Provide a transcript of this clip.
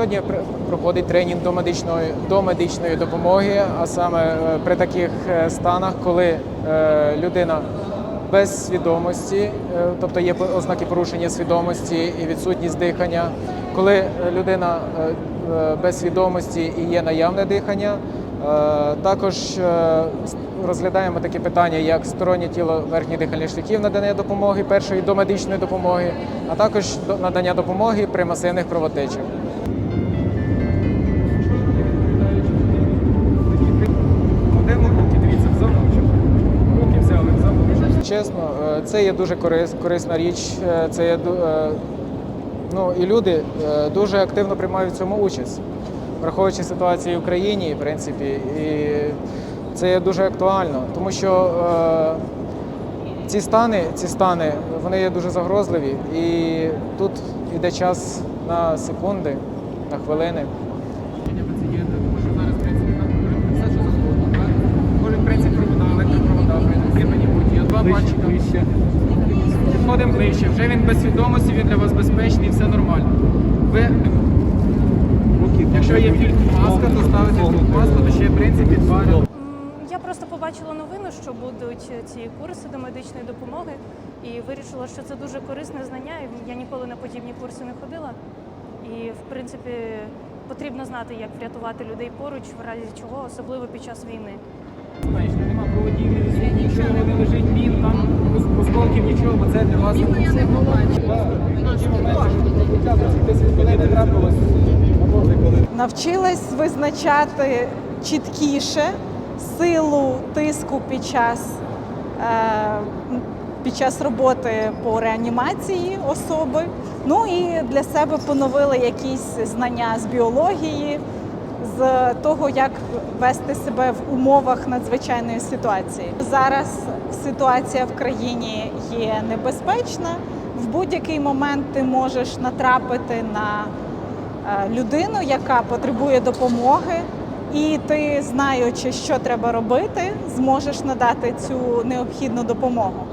Сьогодні пр- проходить тренінг до медичної, до медичної допомоги, а саме е, при таких е, станах, коли е, людина без свідомості, тобто є ознаки порушення свідомості і відсутність дихання, коли людина без свідомості і є наявне дихання. Також розглядаємо такі питання, як стороннє тіло верхніх дихальних шляхів надання допомоги, першої домедичної допомоги, а також надання допомоги при масивних кровотечах. Чесно, е, це є дуже корисна річ. е, Це є е, ну і люди дуже активно приймають в цьому участь, враховуючи ситуацію в Україні, в принципі, і це є дуже актуально, тому що ці стани, ці стани, вони є дуже загрозливі, і тут йде час на секунди, на хвилини. пацієнта, тому що зараз, в принципі, там все, що завгодно. Може, в принципі, провода, електропровода, в принципі, мені будь два пальчика. Підходимо ближче. Вже він без свідомості, він для вас безпечний, все нормально. Ви, якщо є тільки маска, то ставите тут маску, то ще, в принципі, два. Я просто побачила новину, що будуть ці курси до медичної допомоги, і вирішила, що це дуже корисне знання. Я ніколи на подібні курси не ходила. І в принципі потрібно знати, як врятувати людей поруч, в разі чого, особливо під час війни. Знаєш, нема проводів, нічого не для вас. Я не навчилась визначати чіткіше силу тиску під час, е, під час роботи по реанімації особи. Ну і для себе поновила якісь знання з біології, з того, як вести себе в умовах надзвичайної ситуації. Зараз ситуація в країні є небезпечна. В будь-який момент ти можеш натрапити на е, людину, яка потребує допомоги, і ти, знаючи, що треба робити, зможеш надати цю необхідну допомогу.